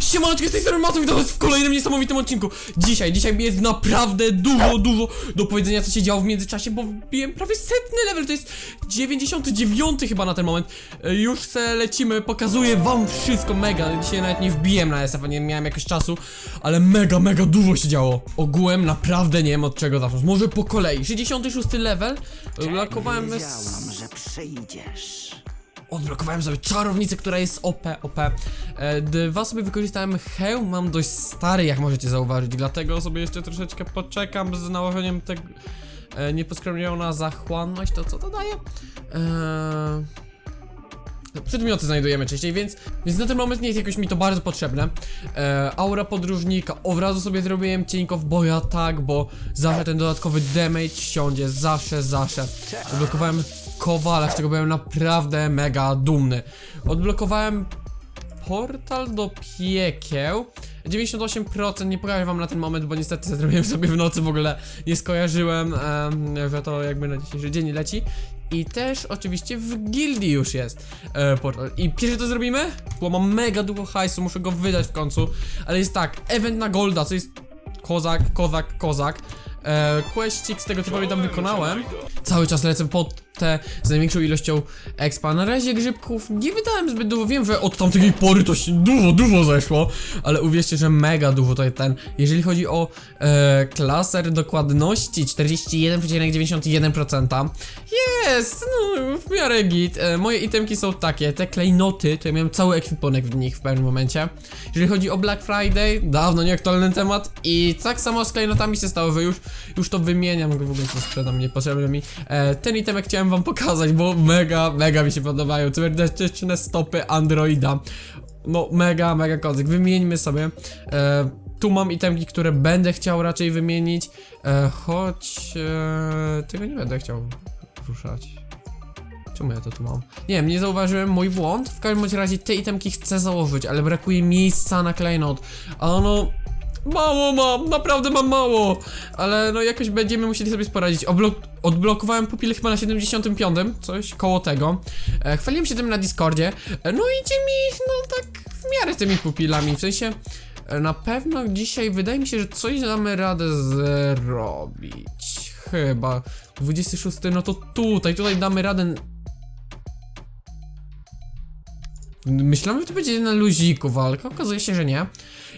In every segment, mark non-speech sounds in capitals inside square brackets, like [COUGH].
Siemaneczko, z tej strony Matów, witam was w kolejnym niesamowitym odcinku. Dzisiaj, dzisiaj jest naprawdę dużo, dużo do powiedzenia co się działo w międzyczasie Bo wbiłem prawie setny level, to jest 99 chyba na ten moment. E, Już se lecimy, pokazuję wam wszystko mega. Dzisiaj nawet nie wbiłem na SF, nie miałem jakoś czasu Ale mega, mega dużo się działo. Ogółem naprawdę nie wiem od czego zacząć. Może po kolei, 66 level Lakowałem Wiedziałam, że przyjdziesz. Odblokowałem sobie czarownicę, która jest OP, OP. E, dwa sobie wykorzystałem hełm, mam dość stary, jak możecie zauważyć, dlatego sobie jeszcze troszeczkę poczekam z nałożeniem tego e, nieposkromniona zachłanność, to co to daje? E, Przedmioty znajdujemy częściej, więc, więc na ten moment nie jest jakoś mi to bardzo potrzebne. E, aura podróżnika, od razu sobie zrobiłem w boja, tak, bo zawsze ten dodatkowy damage siądzie, zawsze, zawsze. Odblokowałem kowala, z czego byłem naprawdę mega dumny. Odblokowałem portal do piekieł. 98% nie pokażę wam na ten moment, bo niestety zrobiłem sobie w nocy w ogóle nie skojarzyłem, em, że to jakby na dzisiejszy dzień leci. I też oczywiście w gildii już jest e, portal. I pierwsze to zrobimy, bo mam mega dużo hajsu, muszę go wydać w końcu. Ale jest tak, event na golda, co jest kozak, kozak, kozak. E, questik z tego co pamiętam wykonałem. Cały czas lecę pod te z największą ilością expa. Na razie grzybków nie wydałem zbyt dużo. Wiem, że od tamtej pory to się dużo, dużo zeszło, ale uwierzcie, że mega dużo to jest ten. Jeżeli chodzi o e, klaser dokładności 41,91%. Jest, no w miarę git. E, moje itemki są takie, te klejnoty, to ja miałem cały ekwipunek w nich w pewnym momencie. Jeżeli chodzi o Black Friday, dawno nieaktualny temat i tak samo z klejnotami się stało, że już, już to wymieniam, w ogóle to sprzedam, niepotrzebny mi. E, ten itemek chciałem wam pokazać, bo mega, mega mi się podobają. Twierdeczne stopy Androida. No, mega, mega kozyk. Wymieńmy sobie. E, tu mam itemki, które będę chciał raczej wymienić, e, choć e, tego nie będę chciał ruszać. Czemu ja to tu mam? Nie wiem, nie zauważyłem, mój błąd. W każdym razie te itemki chcę założyć, ale brakuje miejsca na klejnot. A no... Mało mam, naprawdę mam mało, ale no jakoś będziemy musieli sobie poradzić. Oblok odblokowałem pupile chyba na 75, coś koło tego. E, chwaliłem się tym na Discordzie, e, no idzie mi, no tak w miarę tymi pupilami, w sensie e, na pewno dzisiaj wydaje mi się, że coś damy radę zrobić. Chyba 26, no to tutaj, tutaj damy radę Myślałem, że to będzie na luziku walka, okazuje się, że nie.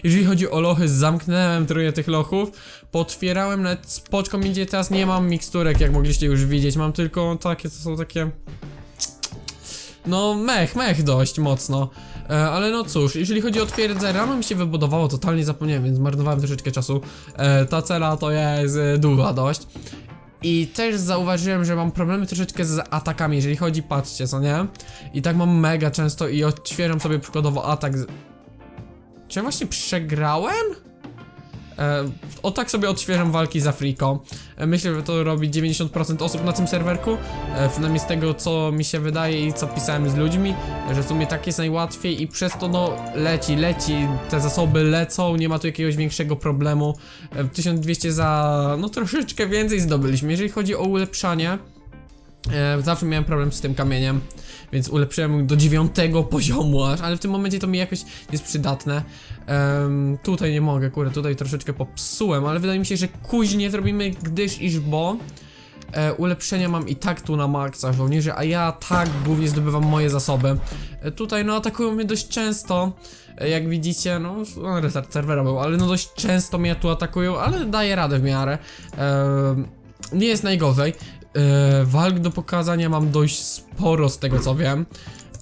Jeżeli chodzi o lochy, zamknąłem trochę tych lochów, potwierałem nawet spoczką, gdzie teraz nie mam miksturek, jak mogliście już widzieć, mam tylko takie, to są takie... No, mech, mech dość mocno. E, ale no cóż, jeżeli chodzi o twierdzę, rano mi się wybudowało, totalnie zapomniałem, więc zmarnowałem troszeczkę czasu. E, ta cela to jest e, dość. I też zauważyłem, że mam problemy troszeczkę z atakami, jeżeli chodzi, patrzcie, co nie? I tak mam mega często i odświeżam sobie przykładowo atak. Czy ja właśnie przegrałem? E, o tak sobie odświeżam walki z Afriką. E, myślę, że to robi 90% osób na tym serwerku. E, przynajmniej z tego, co mi się wydaje i co pisałem z ludźmi, że w sumie tak jest najłatwiej i przez to no leci, leci, te zasoby lecą, nie ma tu jakiegoś większego problemu. E, 1200 za, no troszeczkę więcej zdobyliśmy. Jeżeli chodzi o ulepszanie, E, zawsze miałem problem z tym kamieniem, więc ulepszyłem do dziewiątego poziomu aż, ale w tym momencie to mi jakoś jest przydatne. Em, tutaj nie mogę, kurde, tutaj troszeczkę popsułem, ale wydaje mi się, że kuźnie zrobimy, gdyż iż bo e, ulepszenia mam i tak tu na maksa żołnierzy, a ja tak głównie zdobywam moje zasoby. E, tutaj no atakują mnie dość często, e, jak widzicie, no, no restart serwera był, ale no dość często mnie tu atakują, ale daję radę w miarę. Em, nie jest najgorzej. E, walk do pokazania mam dość sporo z tego co wiem.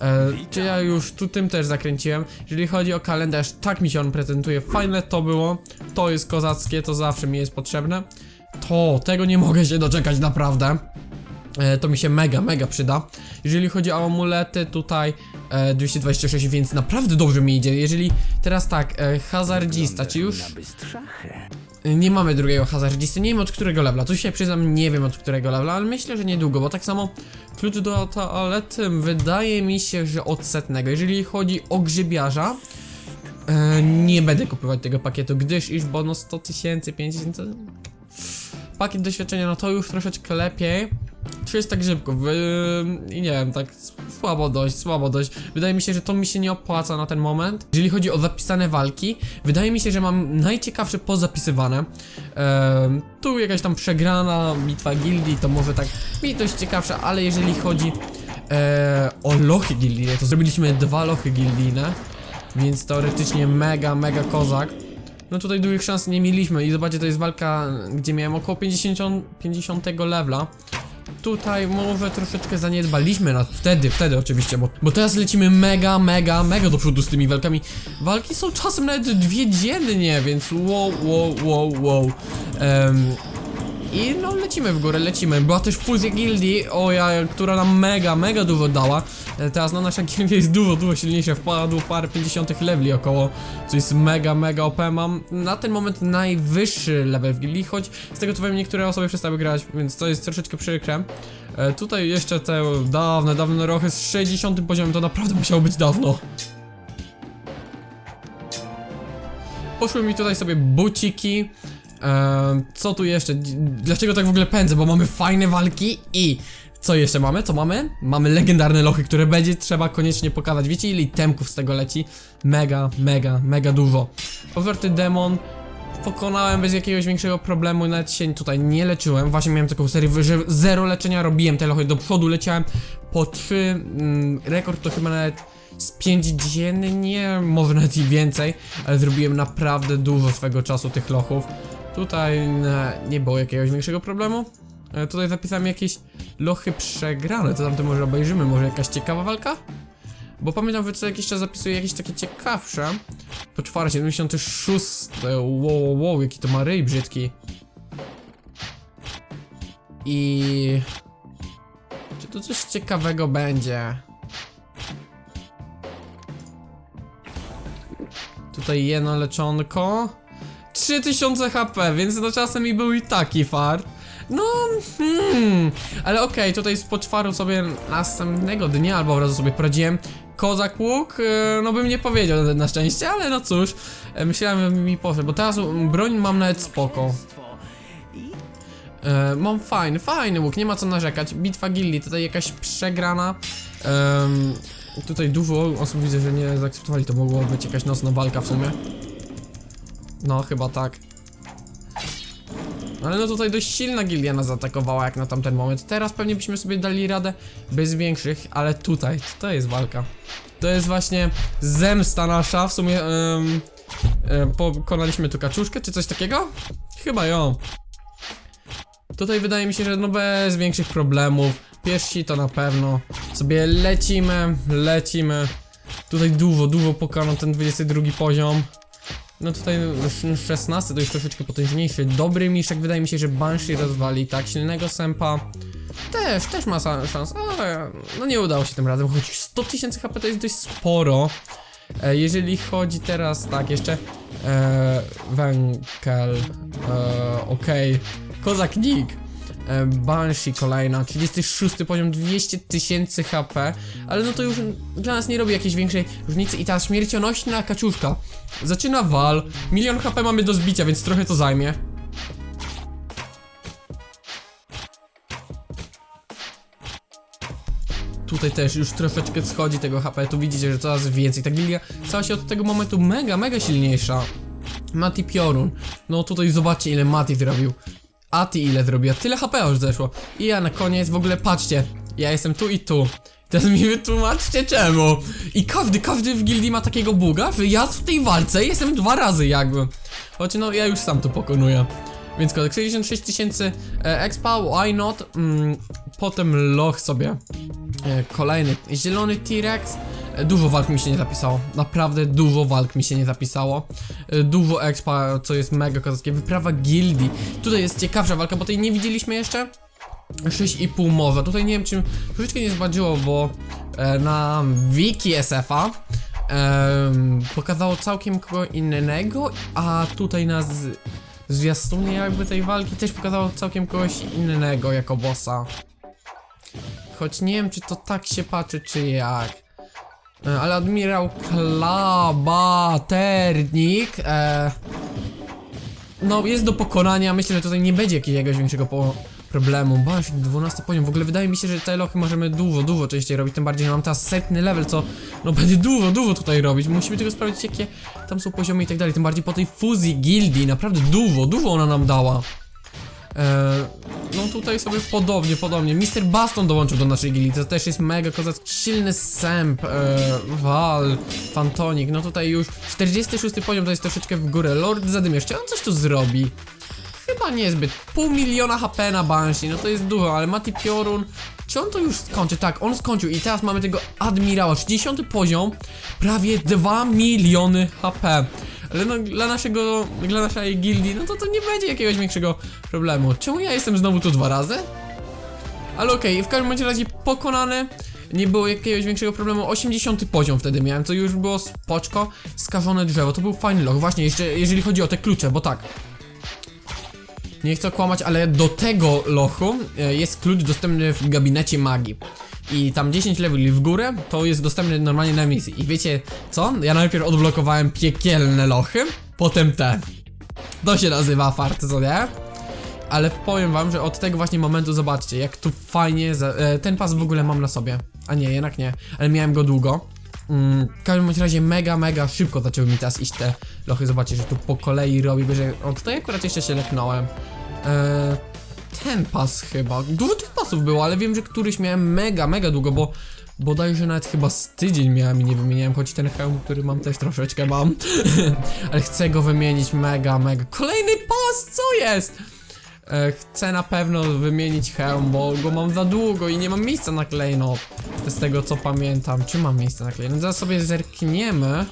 E, czy ja już tu tym też zakręciłem. Jeżeli chodzi o kalendarz, tak mi się on prezentuje. Fajne to było. To jest kozackie, to zawsze mi jest potrzebne. To, tego nie mogę się doczekać naprawdę. E, to mi się mega, mega przyda. Jeżeli chodzi o amulety, tutaj e, 226, więc naprawdę dobrze mi idzie. Jeżeli teraz tak, e, hazardzista, czy już. Nie mamy drugiego hazardzisty, nie wiem od którego levela, tu się przyznam, nie wiem od którego levela, ale myślę, że niedługo, bo tak samo klucz do toalety wydaje mi się, że od setnego. Jeżeli chodzi o grzybiarza, e, nie będę kupować tego pakietu, gdyż iż bonus 100 tysięcy, 5 tysięcy... Pakiet doświadczenia, no to już troszeczkę lepiej. 300 grzybków, yy, nie wiem, tak słabo dość, słabo dość. Wydaje mi się, że to mi się nie opłaca na ten moment. Jeżeli chodzi o zapisane walki, wydaje mi się, że mam najciekawsze pozapisywane. Em, tu jakaś tam przegrana bitwa gildii, to może tak mi dość ciekawsza, ale jeżeli chodzi e, o lochy gildijne, to zrobiliśmy dwa lochy gildijne, więc teoretycznie mega, mega kozak. No tutaj dużych szans nie mieliśmy i zobaczcie, to jest walka, gdzie miałem około 50, 50 levela. Tutaj może troszeczkę zaniedbaliśmy na wtedy, wtedy oczywiście, bo, bo teraz lecimy mega, mega, mega do przodu z tymi walkami. Walki są czasem nawet dwie dziennie, więc wow, wow, wow, wow. Em, i no lecimy w górę, lecimy. Była też fuzja gildii, o ja, która nam mega, mega dużo dała. E, Teraz no nasza gildia jest dużo, dużo silniejsza. Wpadło parę 50 leveli około, co jest mega, mega OP. Mam na ten moment najwyższy level w gildii, choć z tego co wiem niektóre osoby przestały grać, więc to jest troszeczkę przykre. E, tutaj jeszcze te dawne, dawne rochy z 60 poziomem, to naprawdę musiało być dawno. Poszły mi tutaj sobie buciki. Co tu jeszcze? Dlaczego tak w ogóle pędzę? Bo mamy fajne walki i co jeszcze mamy? Co mamy? Mamy legendarne lochy, które będzie trzeba koniecznie pokazać. Wiecie ile temków z tego leci? Mega, mega, mega dużo. Powerty Demon pokonałem bez jakiegoś większego problemu, nawet się tutaj nie leczyłem. Właśnie miałem taką serię, że zero leczenia robiłem te lochy, do przodu leciałem po 3, mm, rekord to chyba nawet z 5 dziennie, może nawet i więcej, ale zrobiłem naprawdę dużo swego czasu tych lochów. Tutaj nie było jakiegoś większego problemu. E, tutaj zapisałem jakieś lochy przegrane, to tamte może obejrzymy, może jakaś ciekawa walka? Bo pamiętam, że co jakiś czas zapisuję jakieś takie ciekawsze. Po czwarte, 76. Wow, wow, wow, jaki to ma ryj brzydki. I... Czy tu coś ciekawego będzie? Tutaj jedno leczonko. 3000 HP, więc no czasem i był i taki fart. No, hmm, ale okej, tutaj z poczwaru sobie następnego dnia albo razu sobie poradziłem. Kozak łuk, e, no bym nie powiedział na- szczęście, ale no cóż, e, myślałem, mi poszedł, bo teraz broń mam nawet spoko. E, mam fajny, fajny łuk, nie ma co narzekać. Bitwa gildii, tutaj jakaś przegrana. Em, tutaj dużo osób widzę, że nie zaakceptowali, to mogło być jakaś nocna walka w sumie. No, chyba tak. Ale no tutaj dość silna gildia nas zaatakowała jak na tamten moment. Teraz pewnie byśmy sobie dali radę bez większych, ale tutaj, to jest walka. To jest właśnie zemsta nasza, w sumie pokonaliśmy tu kaczuszkę, czy coś takiego? Chyba ją. Tutaj wydaje mi się, że no bez większych problemów. Pierwsi to na pewno. Sobie lecimy, lecimy. Tutaj dużo, dużo pokonał ten 22 poziom. No tutaj już 16 to już troszeczkę potężniejszy. Dobry miszek, wydaje mi się, że Banshee rozwali tak silnego sępa. Też, też ma sa- szans, ale no nie udało się tym razem, choć 100 tysięcy HP to jest dość sporo. E, jeżeli chodzi teraz, tak, jeszcze e, Wękel, e, okej, Kozak Nick, e, Banshee kolejna, 36 poziom, 200 tysięcy HP, ale no to już dla nas nie robi jakiejś większej różnicy i ta śmiercionośna kaczuszka zaczyna wal, milion HP mamy do zbicia, więc trochę to zajmie. Tutaj też już troszeczkę schodzi tego HP, tu widzicie, że coraz więcej. Ta gilia stała się od tego momentu mega, mega silniejsza. Mati Piorun. No tutaj zobaczcie ile Mati zrobił. Ati ile zrobiła, tyle HP już zeszło. I ja na koniec w ogóle patrzcie, ja jestem tu i tu. Teraz mi wytłumaczcie czemu. I każdy, każdy w gildii ma takiego buga, że ja w tej walce jestem dwa razy jakby. Choć no ja już sam to pokonuję. Więc kodek 66 tysięcy e, expa, why not? Mm, potem loch sobie. E, kolejny zielony T-Rex. Dużo walk mi się nie zapisało. Naprawdę dużo walk mi się nie zapisało. E, Dużo expa, co jest mega kozackie. Wyprawa gildii. Tutaj jest ciekawsza walka, bo tej nie widzieliśmy jeszcze. 6,5 może. Tutaj nie wiem, czy troszeczkę nie zbadziło, bo e, na wiki SF-a pokazało całkiem kogo innego, a tutaj na z, zwiastunie jakby tej walki też pokazało całkiem kogoś innego jako bossa. Choć nie wiem, czy to tak się patrzy, czy jak. E, Ale admirał Klabaternik e, no jest do pokonania, myślę, że tutaj nie będzie jakiegoś większego problemu. Boż, 12 poziom. W ogóle wydaje mi się, że te lochy możemy dużo, dużo częściej robić. Tym bardziej, że mam teraz setny level, co no będzie dużo, dużo tutaj robić. Musimy tylko sprawdzić, jakie tam są poziomy i tak dalej. Tym bardziej po tej fuzji gildii. Naprawdę dużo, dużo ona nam dała. Eee, no tutaj sobie podobnie, podobnie. Mr. Baston dołączył do naszej gildii, to też jest mega kozacki. Silny Sęp, Val, Fantonik, no tutaj już 46 poziom to jest troszeczkę w górę. Lord Zadymierz, czy on coś tu zrobi? Chyba niezbyt. Pół miliona HP na Banshee, no to jest dużo, ale Mati Piorun, czy on to już skończy? Tak, on skończył i teraz mamy tego Admirała, 60 poziom, prawie 2 miliony HP. Ale no dla naszego, dla naszej gildii, no to to nie będzie jakiegoś większego problemu. Czemu ja jestem znowu tu dwa razy? Ale okej, w każdym razie pokonany. Nie było jakiegoś większego problemu. 80 poziom wtedy miałem, co już było spoczko. Skażone drzewo, to był fajny loch. Właśnie, jeszcze jeżeli chodzi o te klucze, bo tak. Nie chcę kłamać, ale do tego lochu e, jest klucz dostępny w gabinecie magii. I tam 10 leveli w górę to jest dostępny normalnie na misji. I wiecie co? Ja najpierw odblokowałem piekielne lochy, potem te. To się nazywa fart, co nie? Ale powiem wam, że od tego właśnie momentu zobaczcie, jak tu fajnie. Za, e, ten pas w ogóle mam na sobie. A nie, jednak nie, ale miałem go długo. Mm, w każdym razie mega, mega szybko zaczęły mi teraz iść te lochy. Zobaczcie, że tu po kolei robi, że. O, tutaj akurat jeszcze się leknąłem. E, ten pas chyba. Dużo tych pasów było, ale wiem, że któryś miałem mega, mega długo, bo bodajże nawet chyba z tydzień miałem i nie wymieniałem, choć ten hełm, który mam też troszeczkę mam. [LAUGHS] ale chcę go wymienić mega, mega. Kolejny pas, co jest? E, chcę na pewno wymienić hełm, bo go mam za długo i nie mam miejsca na klejnot. Z tego co pamiętam. Czy mam miejsce na klejnot? Zaraz sobie zerkniemy.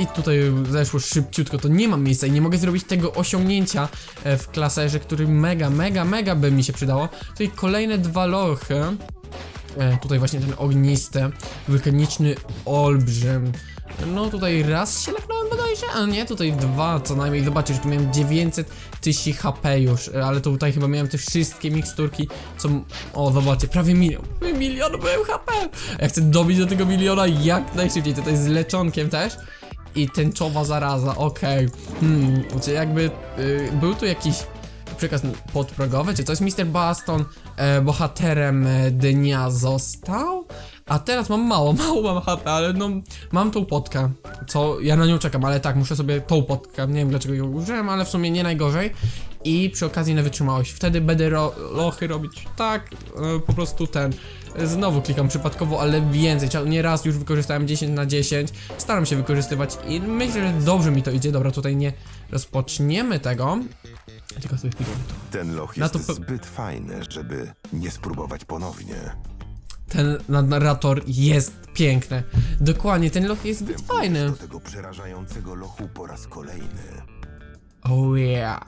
I tutaj zeszło szybciutko, to nie mam miejsca i nie mogę zrobić tego osiągnięcia e, w klaserze, który mega, mega, mega by mi się przydało. Tutaj kolejne dwa lochy. E, tutaj właśnie ten ognisty, wulkaniczny olbrzym. No tutaj raz się leknąłem bodajże, a nie, tutaj dwa co najmniej. Zobaczcie, że tu miałem 900 tysięcy HP już, e, ale tutaj chyba miałem te wszystkie miksturki, co... O, zobaczcie, prawie milion, milion byłem HP. Ja chcę dobić do tego miliona jak najszybciej, tutaj z leczonkiem też. I tęczowa zaraza, okej. Hmm, czy jakby y, był tu jakiś przekaz podprogowy, czy coś? Mr. Baston e, bohaterem e, dnia został? A teraz mam mało, [LAUGHS] mało mam HP, ale no mam tą potkę, co ja na nią czekam, ale tak, muszę sobie tą potkę, nie wiem dlaczego ją użyłem, ale w sumie nie najgorzej. I przy okazji na wytrzymałość, wtedy będę ro lochy robić tak, e, po prostu ten, e, znowu klikam przypadkowo, ale więcej, nie raz już wykorzystałem 10 na 10, staram się wykorzystywać i myślę, że dobrze mi to idzie, dobra, tutaj nie rozpoczniemy tego, tylko sobie tu. Ten loch jest to zbyt fajny, żeby nie spróbować ponownie. Ten narrator jest piękny. Dokładnie, ten loch jest zbyt fajny. Do tego przerażającego lochu po raz kolejny. Oh yeah.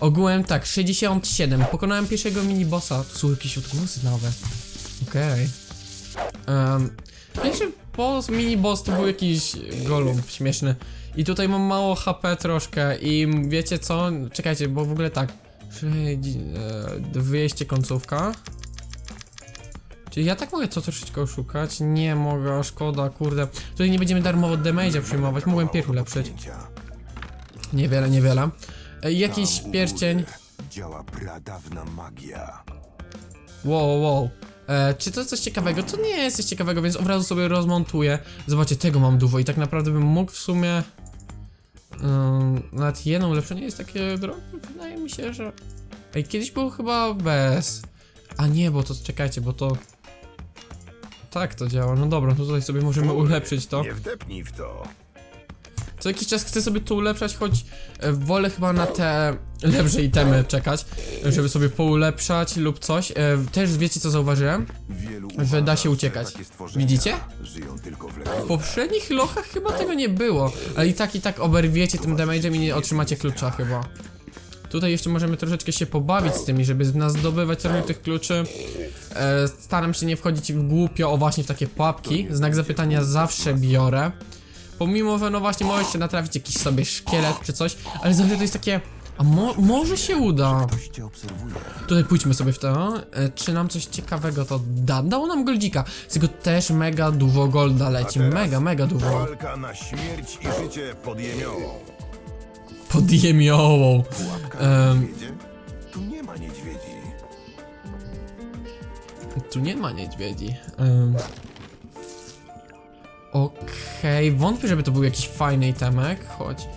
Ogółem tak, 67. Pokonałem pierwszego minibossa. Tu są jakieś odgłosy nowe. Okej. Um, pierwszy boss, miniboss to był jakiś golub śmieszny. I tutaj mam mało HP troszkę i wiecie co? Czekajcie, bo w ogóle tak. E, 200 końcówka. Czy ja tak mogę to troszeczkę oszukać? Nie mogę, szkoda, kurde. Tutaj nie będziemy darmowo damage'a przyjmować, mogłem pierw ulepszyć. Niewiele, niewiele. E, jakiś Tam u pierścień. góry Działa pradawna magia. Wow, wow, wow. E, czy to coś ciekawego? To nie jest coś ciekawego, więc od razu sobie rozmontuję. Zobaczcie, tego mam dużo i tak naprawdę bym mógł w sumie... Um, nawet jedno ulepszenie jest takie drogie. Wydaje mi się, że... Ej, kiedyś było chyba bez. A nie, bo to czekajcie, bo to... Tak to działa, no dobra, to tutaj sobie możemy ulepszyć to. Nie wdepnij w to. Co jakiś czas chcę sobie to ulepszać, choć e, wolę chyba na te lepsze itemy czekać, żeby sobie poulepszać lub coś. E, też wiecie co zauważyłem? Że da się uciekać. Widzicie? W poprzednich lochach chyba tego nie było, ale i tak i tak oberwiecie tym damage'em i nie otrzymacie klucza chyba. Tutaj jeszcze możemy troszeczkę się pobawić z tymi, żeby nas zdobywać trochę tych kluczy. E, staram się nie wchodzić w głupio, o właśnie w takie pułapki. Znak zapytania zawsze biorę. Pomimo, że no właśnie możecie natrafić jakiś sobie szkielet czy coś, ale zawsze to jest takie... A mo może się uda. Tutaj pójdźmy sobie w to. E, czy nam coś ciekawego to da? Dało nam goldzika. Z tego też mega dużo golda leci. Mega, mega dużo. Walka na śmierć i życie pod jemiołą. Pod jemiołą. Pułapka Em, na niedźwiedzie? Tu nie ma niedźwiedzi. Tu nie ma niedźwiedzi. Ym. Okej, wątpię, żeby to był jakiś fajny itemek, choć...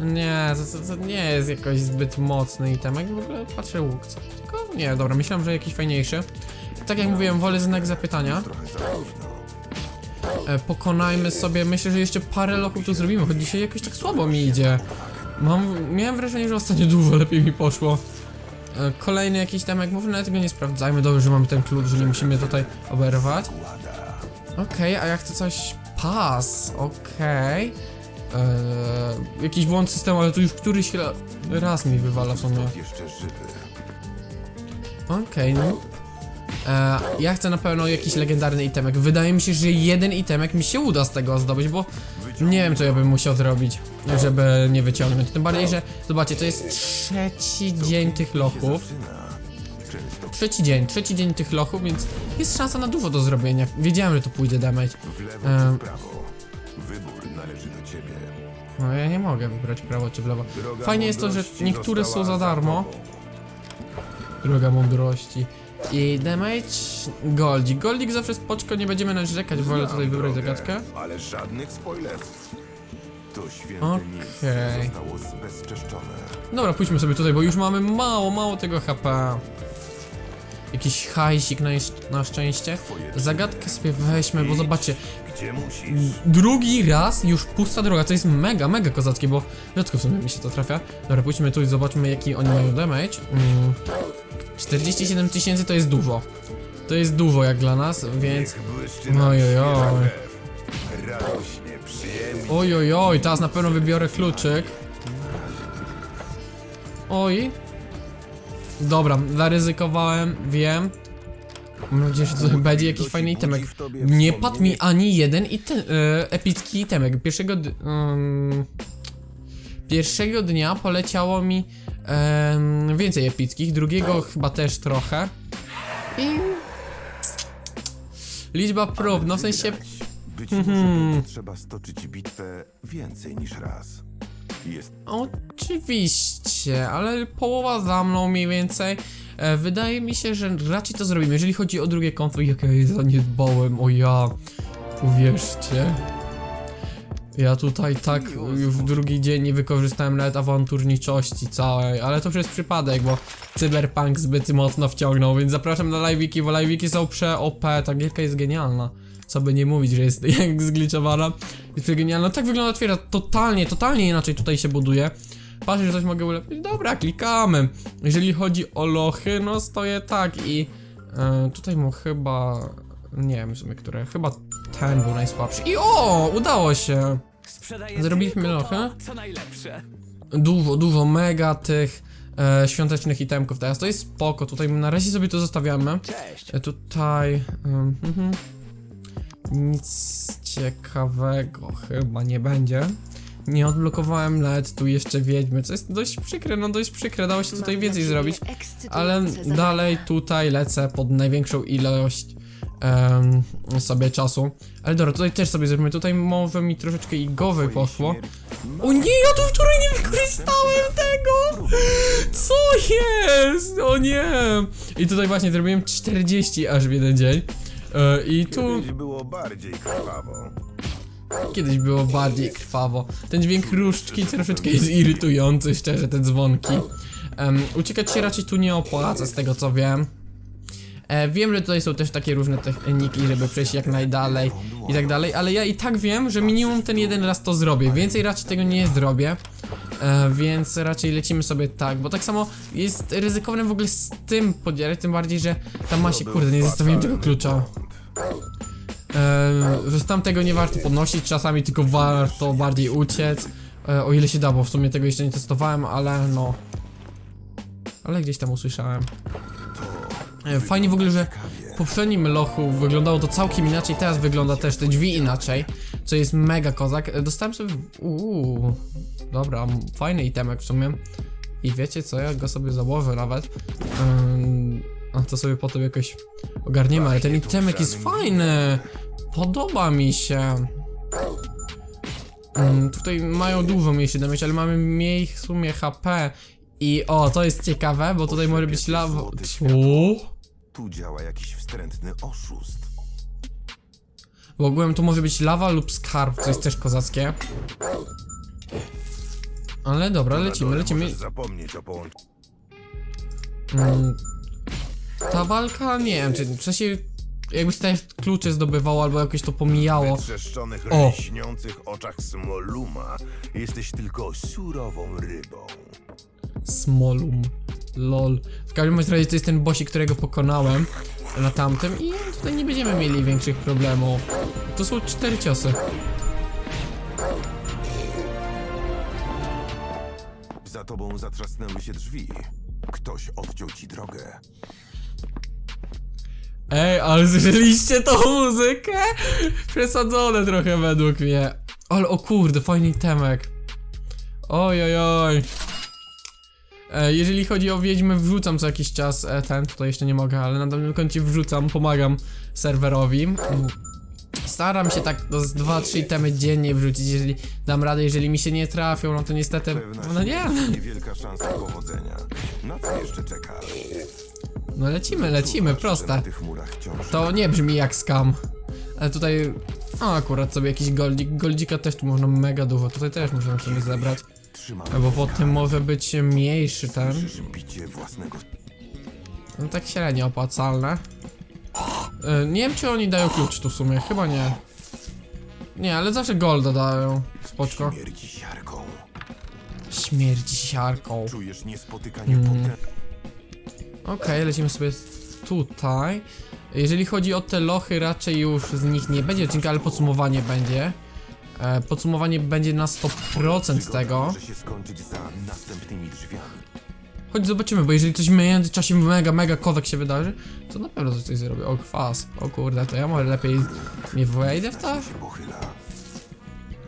Nie, to, to, to nie jest jakoś zbyt mocny itemek, w ogóle patrzę łuk, co? Tylko, nie, dobra, myślałem, że jakiś fajniejszy. Tak jak mówiłem, wolę znak zapytania. E, pokonajmy sobie, myślę, że jeszcze parę lochów tu zrobimy, choć dzisiaj jakoś tak słabo mi idzie. Mam, miałem wrażenie, że ostatnio dużo lepiej mi poszło. E, kolejny jakiś temek, może nawet tego nie sprawdzajmy, dobrze, że mamy ten klucz, że nie musimy tutaj oberwać. Okej, a ja chcę coś... Pas, okej. Eee, Jakiś błąd systemu, ale to już któryś ra- raz mi wywala w sumie. Jeszcze żywy. Okej, no. E, ja chcę na pewno jakiś legendarny itemek. Wydaje mi się, że jeden itemek mi się uda z tego zdobyć, bo nie wiem co ja bym musiał zrobić, żeby nie wyciągnąć. Tym bardziej, że zobaczcie, to jest trzeci dzień tych. Zaczyna. Trzeci dzień, trzeci dzień tych lochów, więc jest szansa na dużo do zrobienia. Wiedziałem, że to pójdzie damage. w lewo czy w prawo. Wybór należy do ciebie. No ja nie mogę wybrać prawo czy w lewo. Droga Fajnie jest to, że niektóre są za darmo. tobą. Droga mądrości. I damage Goldzik. Goldzik zawsze spoczko, nie będziemy narzekać, wolę tutaj wybrać drogę, zagadkę. Ale żadnych spoilerów. To święte miejsce zostało zbezczeszczone. Dobra, pójdźmy sobie tutaj, bo już mamy mało, mało tego HP. Jakiś hajsik na, na szczęście. Zagadkę sobie weźmy, bo zobaczcie, drugi raz już pusta droga, to jest mega, mega kozackie, bo rzadko w sumie mi się to trafia. Dobra, pójdźmy tu i zobaczmy jaki oni mają damage. Mm. 47 tysięcy to jest dużo. To jest dużo jak dla nas, więc... Ojojoj. Ojojoj, teraz na pewno wybiorę kluczyk. Oj. Dobra, zaryzykowałem, wiem. Mam nadzieję, że to będzie jakiś fajny itemek. Nie padł mi ani jeden ite- e, epicki itemek. Pierwszego... ym, pierwszego dnia poleciało mi em, więcej epickich, drugiego chyba też trochę. I... Liczba prób, no w sensie... Być może [LAUGHS] będzie trzeba stoczyć bitwę więcej niż raz. Jest Oczywiście, ale połowa za mną mniej więcej. E, wydaje mi się, że raczej to zrobimy. Jeżeli chodzi o drugie konto, jak ja je zaniedbałem, o ja. Uwierzcie. Ja tutaj tak już drugi dzień nie wykorzystałem nawet awanturniczości całej, ale to przez przypadek, bo Cyberpunk zbyt mocno wciągnął, więc zapraszam na live'iki, bo live'iki są prze-OP, ta gierka jest genialna. Co by nie mówić, że jest [LAUGHS] jak zgliczowana, jest genialna. Tak wygląda otwiera totalnie, totalnie inaczej tutaj się buduje. Patrzę, że coś mogę ulepić. Dobra, klikamy. Jeżeli chodzi o lochy, no stoję tak i e, tutaj mu chyba, nie wiem w sumie, które, chyba ten był najsłabszy. I o, udało się. Sprzedaję Zrobiliśmy lochę? to, co najlepsze. Dużo, dużo mega tych e, świątecznych itemków teraz. To jest spoko, tutaj na razie sobie to zostawiamy. Cześć. E, tutaj. Mhm. Nic ciekawego chyba nie będzie. Nie odblokowałem nawet tu jeszcze wiedźmy, co jest dość przykre, no dość przykre, dało się tutaj więcej zrobić. Ale dalej tutaj lecę pod największą ilość em, sobie czasu. Ale dobra, tutaj też sobie zrobimy, tutaj może mi troszeczkę igowy poszło. O nie, ja tu wczoraj nie wykorzystałem tego! Co jest? O nie! I tutaj właśnie zrobiłem 40 aż w jeden dzień. E, I tu Kiedyś było bardziej krwawo. kiedyś było bardziej krwawo. Ten dźwięk różdżki troszeczkę jest irytujący, szczerze, te dzwonki. Em, uciekać się raczej tu nie opłaca, z tego co wiem. E, wiem, że tutaj są też takie różne techniki, żeby przejść jak najdalej i tak dalej, ale ja i tak wiem, że minimum ten jeden raz to zrobię. Więcej raczej tego nie zrobię. E, więc raczej lecimy sobie tak, bo tak samo jest ryzykowne w ogóle z tym podzielać, tym bardziej, że tam ma się, kurde, nie zostawiłem tego klucza. E, że z tamtego nie warto podnosić, czasami tylko warto bardziej uciec. E, o ile się da, bo w sumie tego jeszcze nie testowałem, ale no. Ale gdzieś tam usłyszałem. E, fajnie w ogóle, że poprzednim lochu wyglądało to całkiem inaczej, teraz wygląda też te drzwi inaczej, co jest mega kozak. E, Dostałem sobie. Uuu, dobra, fajny itemek w sumie. I wiecie co, ja go sobie założę nawet. Ym, a to sobie potem jakoś ogarniemy, ale ten itemek jest fajny. Podoba mi się. Ym, tutaj mają dużo mniejszy damage, ale mamy mniej w sumie HP. I o, to jest ciekawe, bo tutaj może być lawa. Co? Tu działa jakiś wstrętny oszust. W ogóle tu może być lawa lub skarb, co jest też kozackie. Ale dobra, lecimy, lecimy. możesz zapomnieć o połączeniu. Mm, ta walka, nie wiem, czy w sensie jakbyś te klucze zdobywało albo jakoś to pomijało. wytrzeszczonych, O. lśniących oczach Smoluma jesteś tylko surową rybą. Smolum. Lol. W każdym razie to jest ten bossik, którego pokonałem na tamtym i tutaj nie będziemy mieli większych problemów. To są cztery ciosy. Za tobą zatrzasnęły się drzwi. Ktoś odciął ci drogę. Ej, ale słyszeliście tą muzykę? Przesadzone trochę według mnie. Ale o kurde, fajny temek. Oj, oj, oj. E, jeżeli chodzi o wiedźmy, wrzucam co jakiś czas e, ten, tutaj jeszcze nie mogę, ale na danym koncie wrzucam, pomagam serwerowi. Staram się tak no, z 2-3 temy dziennie wrzucić, jeżeli dam radę, jeżeli mi się nie trafią, no to niestety, no nie, niewielka szansa powodzenia. Na co jeszcze czekasz? no lecimy, lecimy, proste. To nie brzmi jak skam. Ale tutaj. O, akurat sobie jakiś goldzik. Goldzika też tu można mega dużo. Tutaj też możemy sobie zebrać. Trzymam Bo potem może być mniejszy ten. No tak średnio opłacalne. E, Nie wiem czy oni dają klucz tu w sumie. Chyba nie. Nie, ale zawsze golda dają. Spoczko. Śmierdzi siarką. Śmierdzi siarką. Czujesz niespotykanie Mm. Okej, lecimy sobie tutaj. Jeżeli chodzi o te lochy, raczej już z nich nie będzie odcinka, ale podsumowanie będzie. E, podsumowanie będzie na 100% tego. Choć zobaczymy, bo jeżeli coś w międzyczasie mega, mega kozak się wydarzy, to na pewno coś zrobię. O, kwas. O kurde, to ja może lepiej nie wejdę w to?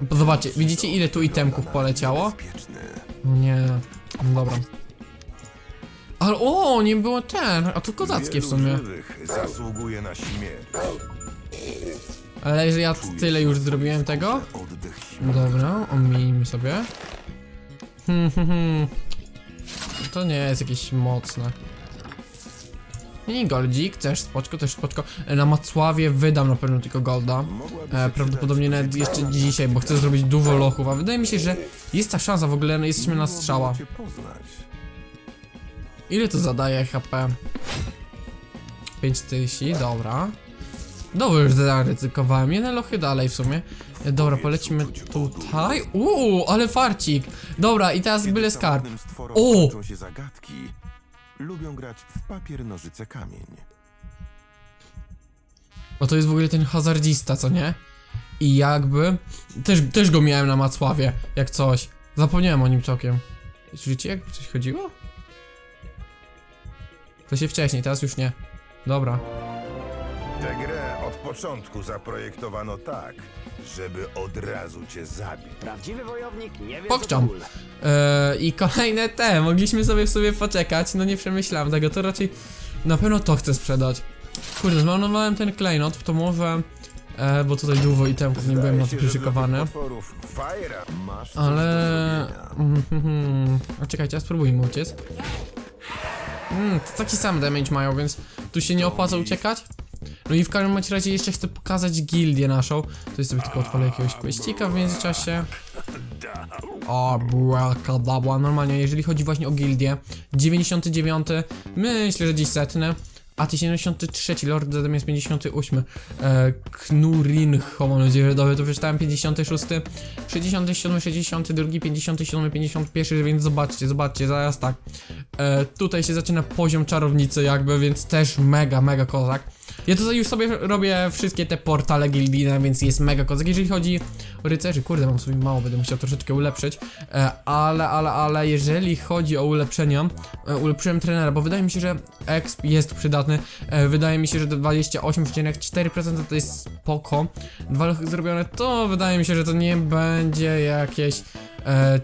Bo Zobaczcie, widzicie ile tu itemków poleciało? Bezpieczny. O nie, no dobra. Ale o, nie było ten, a tu kozackie w sumie. zasługuje na śmierć. Ale jeżeli ja tyle już zrobiłem tego. Dobra, ominijmy sobie. Hmm, hmm, hmm. To nie jest jakieś mocne. I goldzik, też spoczko, też spoczko. Na Macławie wydam na pewno tylko golda. E, prawdopodobnie nawet jeszcze dzisiaj, bo chcę zrobić dużo lochów, a wydaje mi się, że jest ta szansa w ogóle, no jesteśmy na strzała. Ile to zadaje HP? 5000, dobra. Dobra, już zaryzykowałem. Jedne lochy dalej w sumie. E, Dobra, polecimy tutaj. Uuu, ale farcik. Dobra, i teraz byle skarb. O! się zagadki, lubią grać w papier, nożyce, kamień. Bo to jest w ogóle ten hazardzista, co nie? I jakby... Też, też go miałem na Macławie, jak coś. Zapomniałem o nim całkiem. Słyszycie, jakby coś chodziło? To się wcześniej, teraz już nie. Dobra. Tę grę od początku zaprojektowano tak, żeby od razu cię zabić. Prawdziwy wojownik nie wie co ból. Eee, I kolejne te, mogliśmy sobie w sobie poczekać, no nie przemyślałem tego, to raczej na pewno to chcę sprzedać. Kurde, zmarnowałem ten klejnot, to może, e, bo tutaj dużo itemków nie byłem na to przyszykowany. potworów Fajra masz coś Ale... do zrobienia. Mm, hmm, hmm. A czekajcie, a spróbujmy uciec. Mm, to taki sam damage mają, więc tu się nie opłaca uciekać. No i w każdym razie jeszcze chcę pokazać gildię naszą. To jest sobie tylko odpalę jakiegoś questika w międzyczasie. O, brakadabła. Normalnie, jeżeli chodzi właśnie o gildię. 99, myślę, że dziś setny. A ty 73, Lord Zedem jest 58. E, Knurin, mam nadzieję, że dobrze to przeczytałem. 56, 67, 62, 57, 51, więc zobaczcie, zobaczcie, zaraz tak. E, tutaj się zaczyna poziom czarownicy jakby, więc też mega, mega kozak. Ja tutaj już sobie robię wszystkie te portale gildijne, więc jest mega kozak. Jeżeli chodzi o rycerzy, kurde, mam sobie mało, będę musiał troszeczkę ulepszyć. E, ale, ale, ale jeżeli chodzi o ulepszenia, e, ulepszyłem trenera, bo wydaje mi się, że exp jest przydatny. E, wydaje mi się, że 28,4% to jest spoko. Dwa lochy zrobione, to wydaje mi się, że to nie będzie jakieś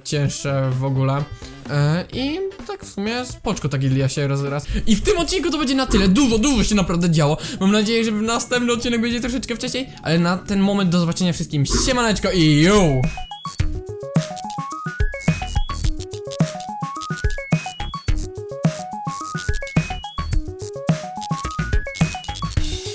cięższe w ogóle. E, I tak w sumie spoczko ta gildia się rozraz. I w tym odcinku to będzie na tyle. Dużo, dużo się naprawdę działo. Mam nadzieję, że następny odcinek będzie troszeczkę wcześniej, ale na ten moment do zobaczenia wszystkim. Siemaneczko i yo!